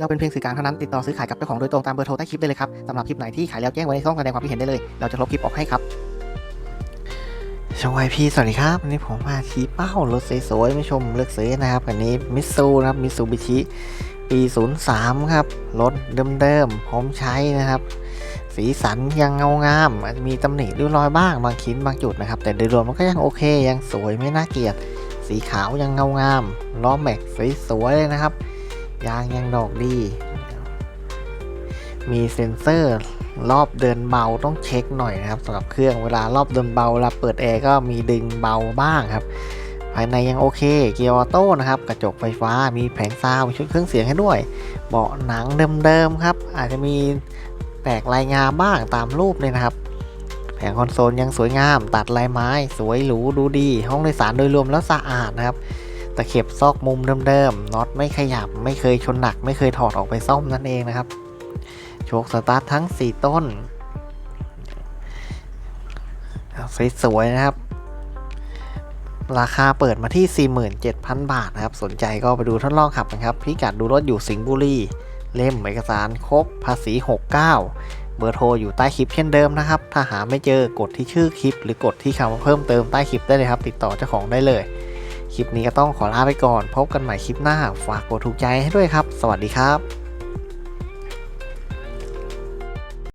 เราเป็นเพียงสื่อกลางเท่านั้นติดต่อซื้อขายกับเจ้าของโดยตรงตามเบอร์โทรใต้คลิปได้เลยครับสำหรับคลิปไหนที่ขายแล้วแจ้งไว้ในช่องแสดงความคิดเห็นได้เลย เราจะลบคลิปออกให้ครับชมไอพีสวัสดีครับวันนี้ผมมาชี้เป้ารถสวยๆไม่ชมเลือกซื้อนะครับอันนี้มิซูนะครับมิซูบิชิปี 03 ครับ รถเดิมๆพร้อมใช้นะครับ สีสันยังเงางามมีตำหนิริ้วรอยบ้างบางชิ้นบางจุดนะครับ แต่โดยรวมมันก็ยังโอเค ยังสวยไม่น่าเกลียด สีขาวยังเงางามล้อแม็กสวยๆเลยนะครับ ยางยังดอกดี มีเซ็นเซอร์รอบเดินเบาต้องเช็คหน่อยนะครับสำหรับเครื่องเวลารอบเดินเบาเวลาเปิดแอร์ก็มีดึงเบาบ้างครับ ภายในยังโอเค เกียร์ออโต้นะครับ กระจกไฟฟ้ามีแผงซาวชุดเครื่องเสียงให้ด้วย เบาะหนังเดิมๆครับ อาจจะมีแตกลายงาบ้างตามรูปเลยนะครับ แผงคอนโซลยังสวยงาม ตัดลายไม้ สวยหรูดูดี ห้องโดยสารโดยรวมแล้วสะอาดนะครับะเข็บซอกมุมเดิมๆน็อตไม่ขยับไม่เคยชนหนัก ไม่เคยถอดออกไปซ่อมนั่นเองนะครับ โชคสตาร์ททั้ง 4 ต้นสวยๆนะครับ ราคาเปิดมาที่ 47,000 บาทนะครับ สนใจก็ไปดูทดลองขับนะครับ พิกัดดูรถอยู่สิงห์บุรี เล่มเอกสารครบภาษี 69 เบอร์โทรอยู่ใต้คลิปเช่นเดิมนะครับ ถ้าหาไม่เจอกดที่ชื่อคลิป หรือกดที่คำว่าเพิ่มเติมใต้คลิปได้เลยครับ ติดต่อเจ้าของได้เลย คลิปนี้ก็ต้องขอลาไปก่อน พบกันใหม่คลิปหน้า ฝากกดถูกใจให้ด้วยครับ สวัสดีครับ